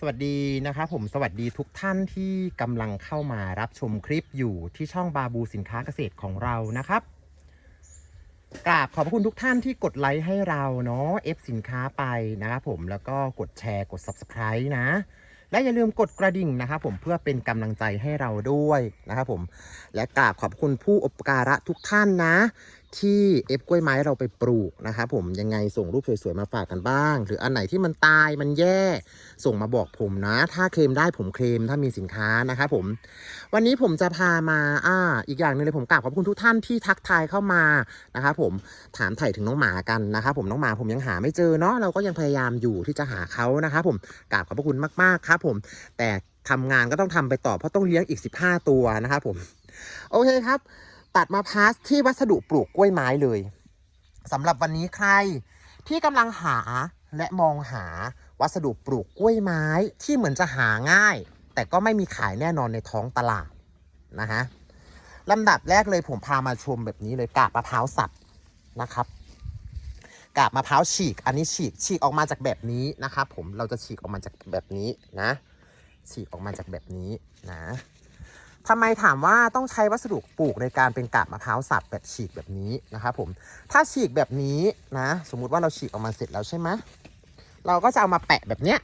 สวัสดีนะครับผมสวัสดีทุกท่านที่กำลังเข้ามารับชมคลิปอยู่ที่ช่องบาบูสินค้าเกษตรของเรานะครับกราบขอบพระคุณทุกท่านที่กดไลค์ให้เราเนาะ F สินค้าไปนะครับผมแล้วก็กดแชร์กด Subscribe นะ และอย่าลืมกดกระดิ่งนะครับผมเพื่อเป็นกำลังใจให้เราด้วยนะครับผมและกราบขอบคุณผู้อุปการะทุกท่านนะที่เอฟกล้วยไม้เราไปปลูกนะครับผมยังไงส่งรูปสวยๆมาฝากกันบ้าง หรืออันไหนที่มันตายมันแย่ส่งมาบอกผมนะ ถ้าเคลมได้ผมเคลมถ้ามีสินค้านะครับผมวันนี้ผมจะพามาอ่าอีกอย่างหนึ่งเลยผมกราบขอบคุณทุกท่านที่ทักทายเข้ามานะครับผมถามถ่ายถึงน้องหมากันนะครับผมน้องหมาผมยังหาไม่เจอเนาะเราก็ยังพยายามอยู่ที่จะหาเขานะครับผมกราบขอบพระคุณมากๆครับผมแต่ทำงานก็ต้องทำไปต่อเพราะต้องเลี้ยงอีก 15 ตัวนะครับผม โอเคครับ ตัดมาพาสที่วัสดุปลูกกล้วยไม้เลยสำหรับวันนี้ใครที่กำลังหาและมองหาวัสดุปลูกกล้วยไม้ที่เหมือนจะหาง่าย แต่ก็ไม่มีขายแน่นอนในท้องตลาดนะฮะลำดับแรกเลยผมพามาชมแบบนี้เลยกาบมะพร้าวสับนะครับกาบมะพร้าวฉีก อันนี้ฉีกฉีกออกมาจากแบบนี้นะครับผมเราจะฉีกออกมาจากแบบนี้นะ ฉีกออกมาจากแบบนี้นะ ทำไมถามว่าต้องใช้วัสดุปลูกในการเป็นกาบมะพร้าวสับแบบฉีกแบบนี้นะครับผม ถ้าฉีกแบบนี้นะ สมมุติว่าเราฉีกออกมาเสร็จแล้วใช่ไหมเราก็จะเอามาแปะแบบเนี้ย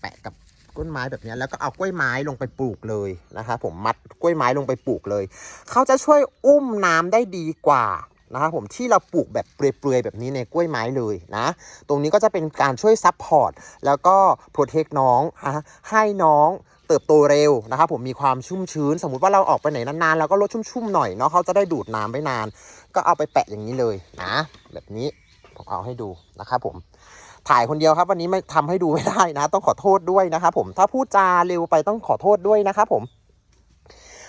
แปะกับก้นไม้แบบเนี้ยแล้วก็เอากล้วยไม้ลงไปปลูกเลยนะครับผมมัดกล้วยไม้ลงไปปลูกเลย เขาจะช่วยอุ้มน้ำได้ดีกว่านะครับผมที่เราปลูกแบบเปลือยๆแบบนี้ในกล้วยไม้เลยนะ ตรงนี้ก็จะเป็นการช่วยซับพอร์ตแล้วก็โปรเทคน้องฮะให้น้อง เติบโตเร็วนะครับผมมีความชุ่มชื้น สมมติว่าเราออกไปไหนนานๆเราก็ลดชุ่มๆหน่อยเนาะเขาจะได้ดูดน้ำไปนาน ก็เอาไปแปะอย่างนี้เลยนะแบบนี้ผมเอาให้ดูนะครับผมถ่ายคนเดียวครับวันนี้ไม่ทำให้ดูไม่ได้นะ ต้องขอโทษด้วยนะครับผมถ้าพูดจาเร็วไปต้องขอโทษด้วยนะครับผม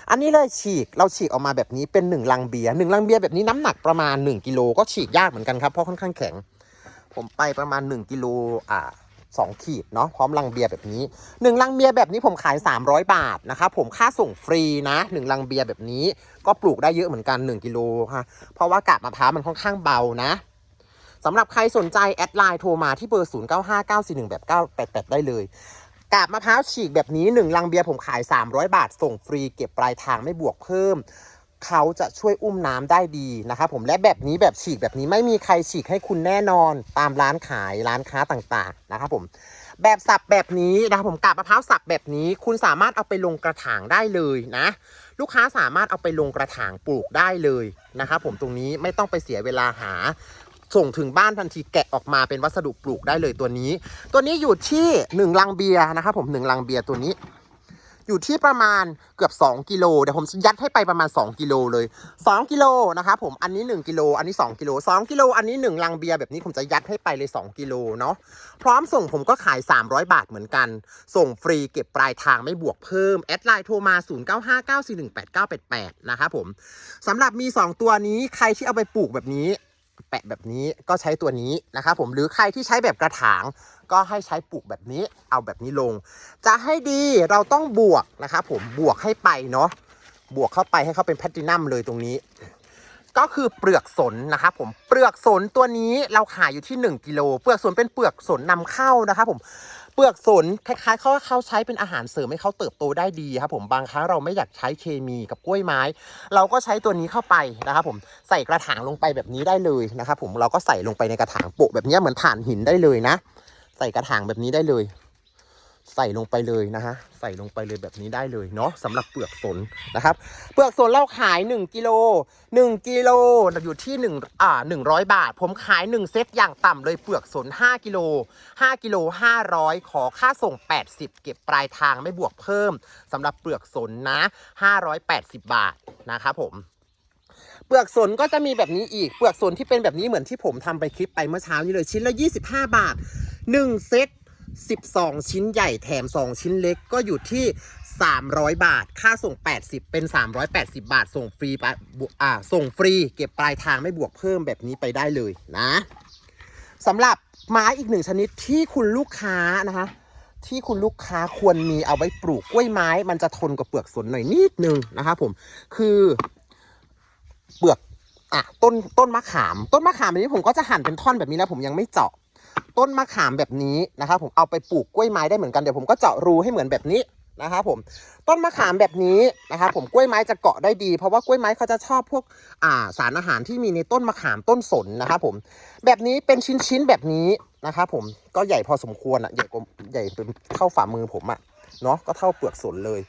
อันนี้เลยฉีกเราฉีกออกมาแบบนี้เป็นหนึ่งลังเบียร์หนึ่งลังเบียร์แบบนี้น้ำหนักประมาณ 1กิโลก็ฉีกยากเหมือนกันครับเพราะค่อนข้างแข็ง ผมไปประมาณ1กิโลอ่า สองขีดเนาะพร้อมลังเบียร์แบบนี้หนึ่งลังเบียร์แบบนี้ผมขาย 300 บาทนะครับผมค่าส่งฟรีนะหนึ่งลังเบียร์แบบนี้ ก็ปลูกได้เยอะเหมือนกัน 1 กิโลฮะเพราะว่ากาบมะพร้าวมันค่อนข้างเบานะสำหรับใครสนใจแอดไลน์โทรมาที่เบอร์ 0 9 5 9 4 1แบบ988 ได้เลยกาบมะพร้าวฉีกแบบนี้ 1 ลังเบียร์ผมขาย 300 บาท ส่งฟรีเก็บปลายทางไม่บวกเพิ่ม เขาจะช่วยอุ้มน้ำได้ดีนะครับผมและแบบนี้แบบฉีกแบบนี้ไม่มีใครฉีกให้คุณแน่นอนตามร้านขายร้านค้าต่างๆนะครับผมแบบสับแบบนี้นะครับผมกาบมะพร้าวสับแบบนี้ คุณสามารถเอาไปลงกระถางได้เลยนะ ลูกค้าสามารถเอาไปลงกระถางปลูกได้เลยนะครับผมตรงนี้ไม่ต้องไปเสียเวลาหา ส่งถึงบ้านทันทีแกะออกมาเป็นวัสดุปลูกได้เลยตัวนี้ ตัวนี้อยู่ที่1ลังเบียร์นะครับผม1ลังเบียร์ตัวนี้ อยู่ที่ประมาณเกือบ 2 กิโลเดี๋ยวผมยัดให้ไปประมาณ 2 กิโลเลย 2 กิโลนะครับผมอันนี้ 1 กิโล อันนี้ 2 กิโล 2 กิโล อันนี้ 1 ลังเบียร์แบบนี้ผมจะยัดให้ไปเลย 2 กิโลเนาะพร้อมส่งผมก็ขาย 300 บาทเหมือนกัน ส่งฟรีเก็บปลายทางไม่บวกเพิ่ม แอดไลน์โทรมา 0959418988 นะครับผมสำหรับมี 2 ตัวนี้ใครที่เอาไปปลูกแบบนี้ แปะแบบนี้ก็ใช้ตัวนี้นะครับผมหรือใครที่ใช้แบบกระถาง ก็ให้ใช้ปลูกแบบนี้เอาแบบนี้ลง จะให้ดีเราต้องบวกนะครับผมบวกให้ไปเนาะบวกเข้าไปให้เขาเป็นแพลตินัมเลยตรงนี้ ก็คือเปลือกสนนะครับผมเปลือกสนตัวนี้เราขายอยู่ที่ 1กิโลเปลือกสนเป็นเปลือกสนนำเข้านะครับผม เปลือกสนคล้ายๆเขาเขาใช้เป็นอาหารเสริมให้เขาเติบโตได้ดีครับผมบางครั้งเราไม่อยากใช้เคมีกับกล้วยไม้ เราก็ใช้ตัวนี้เข้าไปนะครับผมใส่กระถางลงไปแบบนี้ได้เลยนะครับผมเราก็ใส่ลงไปในกระถางโปะแบบนี้เหมือนถ่านหินได้เลยนะ ใส่กระถางแบบนี้ได้เลย ใส่ลงไปเลยนะฮะใส่ลงไปเลยแบบนี้ได้เลยเนาะสำหรับเปลือกสนนะครับ เปลือกสนเราขาย 1กิโล1กิโลอยู่ที่1อ่า100 บาท ผมขาย 1 เซตอย่างต่ำเลยเปลือกสน 5กิโล5กิโล500 ขอค่าส่ง 80 เก็บปลายทางไม่บวกเพิ่มสำหรับเปลือกสนนะ 580 บาทนะครับผมเปลือกสนก็จะมีแบบนี้อีก เปลือกสนที่เป็นแบบนี้เหมือนที่ผมทำไปคลิปไปเมื่อเช้านี้เลยชิ้นละ 25 บาท 1 เซต 12 ชิ้นใหญ่แถม 2 ชิ้นเล็กก็อยู่ที่ 300 บาท ค่าส่ง 80 เป็น 380 บาท ส่งฟรีไปบวอ่าส่งฟรี เก็บปลายทางไม่บวกเพิ่มแบบนี้ไปได้เลยนะสำหรับไม้อีกหนึ่งชนิดที่คุณลูกค้านะคะที่คุณลูกค้าควรมีเอาไว้ปลูกกล้วยไม้ มันจะทนกับเปลือกสนหน่อยนิดนึงนะครับผมคือเปลือกอะต้นต้นมะขาม ต้นมะขามอันนี้ผมก็จะหั่นเป็นท่อนแบบนี้แล้วผมยังไม่เจาะ ต้นมะขามแบบนี้นะครับผมเอาไปปลูกกล้วยไม้ได้เหมือนกันเดี๋ยวผมก็เจาะรูให้เหมือนแบบนี้นะครับผมต้นมะขามแบบนี้นะครับผมกล้วยไม้จะเกาะได้ดี เพราะว่ากล้วยไม้เขาจะชอบพวกอ่าสารอาหารที่มีในต้นมะขามต้นสนนะครับผมแบบนี้เป็นชิ้นๆแบบนี้นะครับผมก็ใหญ่พอสมควรอะใหญ่กว่าใหญ่เป็นเท่าฝ่ามือผมอะเนาะก็เท่าเปลือกสนเลย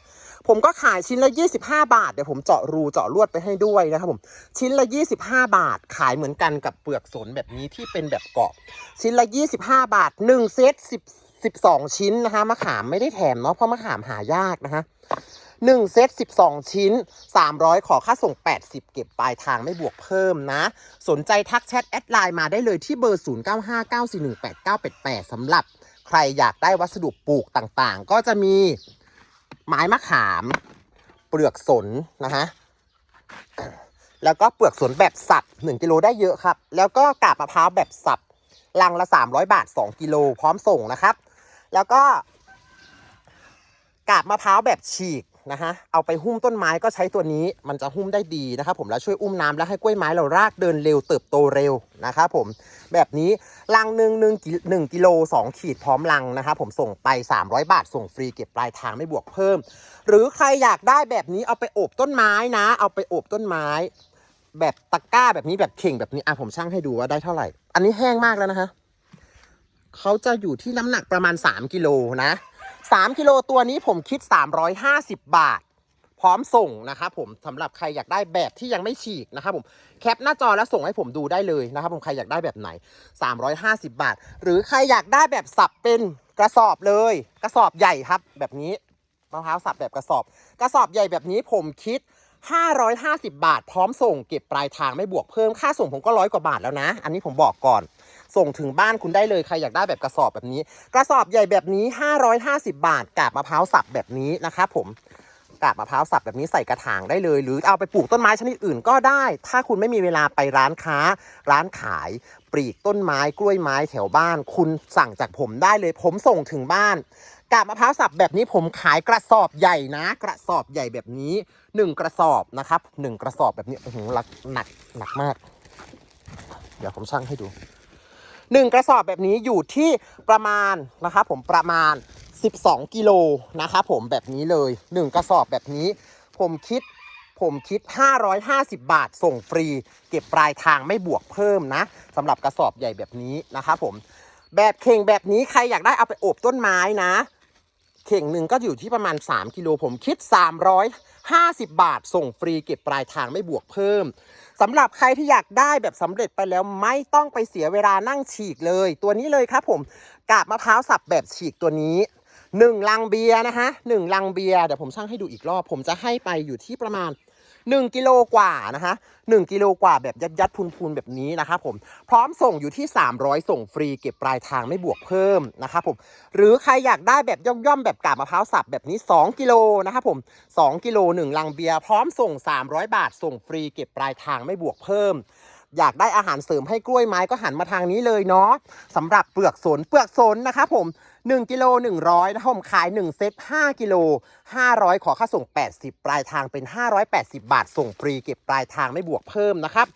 ผมก็ขายชิ้นละ 25 บาท เดี๋ยวผมเจาะรูเจาะลวดไปให้ด้วยนะครับผม ชิ้นละ 25 บาท ขายเหมือนกันกับเปลือกสนแบบนี้ที่เป็นแบบเกาะ ชิ้นละ 25 บาท 1 เซต10 12 ชิ้นนะคะมะขามไม่ได้แถมเนาะเพราะมะขามหายากนะคะ1เซต12ชิ้น300ขอค่าส่ง80เก็บปลายทางไม่บวกเพิ่มนะ สนใจทักแชทแอดไลน์มาได้เลยที่เบอร์0959418988สำหรับใครอยากได้วัสดุปลูกต่างๆ ก็จะมี ไม้มะขาม เปลือกสนนะฮะแล้วก็เปลือกสนแบบสับ1กิโลได้เยอะครับ แล้วก็กาบมะพร้าวแบบสับลังละ 300 บาท 2 กิโลพร้อมส่งนะครับ แล้วก็กาบมะพร้าวแบบฉีก นะฮะเอาไปหุ้มต้นไม้ก็ใช้ตัวนี้มันจะหุ้มได้ดีนะครับผมแล้วช่วยอุ้มน้ำแล้วให้กล้วยไม้เรารากเดินเร็วเติบโตเร็วนะครับผมแบบนี้ลังหนึ่งหนึ่งกิหนึ่งกิโลสองขีดพร้อมลังนะครับผมส่งไป 300 บาท ส่งฟรีเก็บปลายทางไม่บวกเพิ่ม หรือใครอยากได้แบบนี้เอาไปอบต้นไม้นะ เอาไปอบต้นไม้ แบบตะกร้าแบบนี้แบบเข่งแบบนี้อะผมช่างให้ดูว่าได้เท่าไหร่ อันนี้แห้งมากแล้วนะคะเขาจะอยู่ที่น้ำหนักประมาณ 3 กิโลนะ 3กิโลตัวนี้ผมคิด 350 บาท พร้อมส่งนะครับผมสำหรับใครอยากได้แบบที่ยังไม่ฉีกนะครับผมแคปหน้าจอแล้วส่งให้ผมดูได้เลยนะครับผมใครอยากได้แบบไหน 350 บาท หรือใครอยากได้แบบสับเป็นกระสอบเลย กระสอบใหญ่ครับ แบบนี้มะพร้าวสับแบบกระสอบ กระสอบใหญ่แบบนี้ผมคิด 550 บาท พร้อมส่งเก็บปลายทางไม่บวกเพิ่มค่าส่งผมก็ร้อยกว่าบาทแล้วนะ อันนี้ผมบอกก่อน ส่งถึงบ้านคุณได้เลยใครอยากได้แบบกระสอบแบบนี้ กระสอบใหญ่แบบนี้ 550 บาทกาบมะพร้าวสับแบบนี้นะครับผมกาบมะพร้าวสับแบบนี้ใส่กระถางได้เลย หรือเอาไปปลูกต้นไม้ชนิดอื่นก็ได้ ถ้าคุณไม่มีเวลาไปร้านค้า ร้านขายปลีกต้นไม้กล้วยไม้แถวบ้าน คุณสั่งจากผมได้เลย ผมส่งถึงบ้านกาบมะพร้าวสับแบบนี้ผมขายกระสอบใหญ่นะ กระสอบใหญ่แบบนี้หนึ่งกระสอบนะครับหนึ่งกระสอบแบบนี้โอ้โหหนักหนักหนักมาก เดี๋ยวผมชั่งให้ดู หนึ่งกระสอบแบบนี้อยู่ที่ประมาณนะครับผมประมาณ 12 กิโลนะครับผมแบบนี้เลย 1 กระสอบแบบนี้ ผมคิดผมคิด 550 บาทส่งฟรี เก็บปลายทางไม่บวกเพิ่มนะสำหรับกระสอบใหญ่แบบนี้นะครับผมแบบเข่งแบบนี้ใครอยากได้เอาไปอบต้นไม้นะ เข่งหนึ่งก็อยู่ที่ประมาณ 3 กิโลผมคิด 350 บาท ส่งฟรีเก็บปลายทางไม่บวกเพิ่มสำหรับใครที่อยากได้แบบสำเร็จไปแล้วไม่ต้องไปเสียเวลานั่งฉีกเลย ตัวนี้เลยครับผมกาบมะพร้าวสับแบบฉีกตัวนี้1ลังเบียร์นะฮะหนึ่งลังเบียร์เดี๋ยวผมช่างให้ดูอีกรอบ ผมจะให้ไปอยู่ที่ประมาณ 1กิโลกว่านะคะ1กิโลกว่าแบบยัดยัดพูนพูนๆแบบนี้นะครับผมพร้อมส่งอยู่ที่ 300 ส่งฟรีเก็บปลายทางไม่บวกเพิ่มนะครับผมหรือใครอยากได้แบบย่อมๆแบบกาบมะพร้าวสับแบบนี้ 2 กิโลนะครับผม2กิโล1ลังเบียร์พร้อมส่ง 300 บาท ส่งฟรีเก็บปลายทางไม่บวกเพิ่มอยากได้อาหารเสริมให้กล้วยไม้ก็หันมาทางนี้เลยเนาะสำหรับเปลือกสนเปลือกสนนะครับผม 1กิโล100นะผมขาย 1 เซต 5 กิโล 500 ขอค่าส่ง 80 ปลายทางเป็น 580 บาท ส่งฟรีเก็บปลายทางไม่บวกเพิ่มนะครับ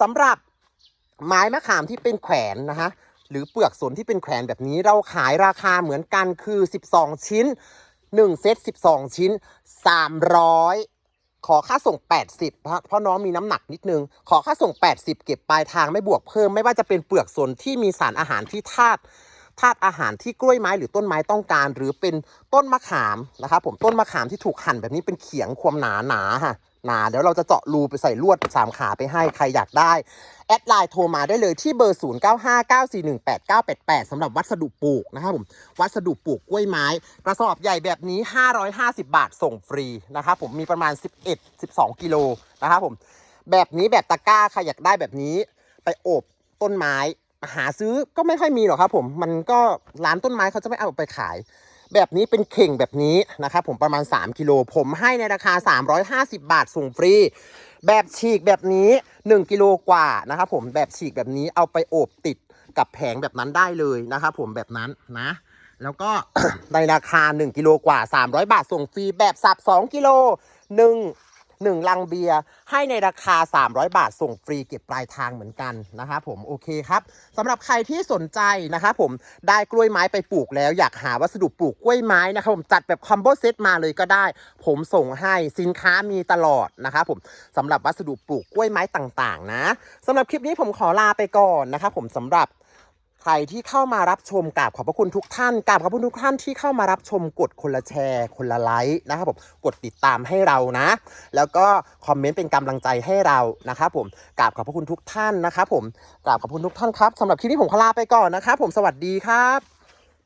สำหรับไม้มะขามที่เป็นแขวนนะฮะหรือเปลือกสนที่เป็นแขวนแบบนี้เราขายราคาเหมือนกันคือ 12 ชิ้น 1 เซต 12 ชิ้น 300 ขอค่าส่ง 80 เพราะน้องมีน้ำหนักนิดนึง ขอค่าส่ง 80 เก็บปลายทางไม่บวกเพิ่ม ไม่ว่าจะเป็นเปลือกสนที่มีสารอาหารที่ธาตุ ธาตุอาหารที่กล้วยไม้หรือต้นไม้ต้องการ หรือเป็นต้นมะขามนะครับผมต้นมะขามที่ถูกหั่นแบบนี้เป็นเขียงความหนาหนาฮะหนาเดี๋ยวเราจะเจาะรูไปใส่ลวดสามขาไปให้ใครอยากได้ แอดไลน์โทรมาได้เลยที่เบอร์ 0959418988สำหรับวัสดุปลูกนะครับผม วัสดุปลูกกล้วยไม้ กระสอบใหญ่แบบนี้ 550 บาทส่งฟรีนะครับผมมีประมาณ 11 12 กิโลนะครับผม แบบนี้แบบตะกร้าใครอยากได้แบบนี้ไปอบต้นไม้ หาซื้อก็ไม่ค่อยมีหรอกครับผมมันก็ร้านต้นไม้เขาจะไม่เอาไปขาย แบบนี้เป็นเข่งแบบนี้นะครับผมประมาณ 3 กิโลผมให้ในราคา 350 บาทส่งฟรี แบบฉีกแบบนี้ 1 กิโลกว่านะครับผมแบบฉีกแบบนี้เอาไปโอบติดกับแผงแบบนั้นได้เลยนะครับผมแบบนั้นนะแล้วก็ในราคา 1 กิโลกว่า 300 บาทส่งฟรีแบบสับ 2 กิโล 1 1 ลังเบียร์ให้ในราคา 300 บาทส่งฟรีเก็บปลายทางเหมือนกันนะครับผมโอเคครับสำหรับใครที่สนใจนะครับผมได้กล้วยไม้ไปปลูกแล้วอยากหาวัสดุปลูกกล้วยไม้นะครับผมจัดแบบคอมโบเซตมาเลยก็ได้ ผมส่งให้สินค้ามีตลอดนะครับผมสำหรับวัสดุปลูกกล้วยไม้ต่างๆนะสำหรับคลิปนี้ผมขอลาไปก่อนนะครับผมสำหรับ ใครที่เข้ามารับชมกราบขอบพระคุณทุกท่านกราบขอบพระคุณทุกท่านที่เข้ามารับชมกดคนละแชร์ คนละไลค์นะครับผมกดติดตามให้เรานะ แล้วก็คอมเมนต์เป็นกำลังใจให้เรานะครับผมกราบขอบพระคุณทุกท่านนะครับผมกราบขอบคุณทุกท่านครับสำหรับคลิปนี้ผมขอลาไปก่อนนะครับผมสวัสดีครับ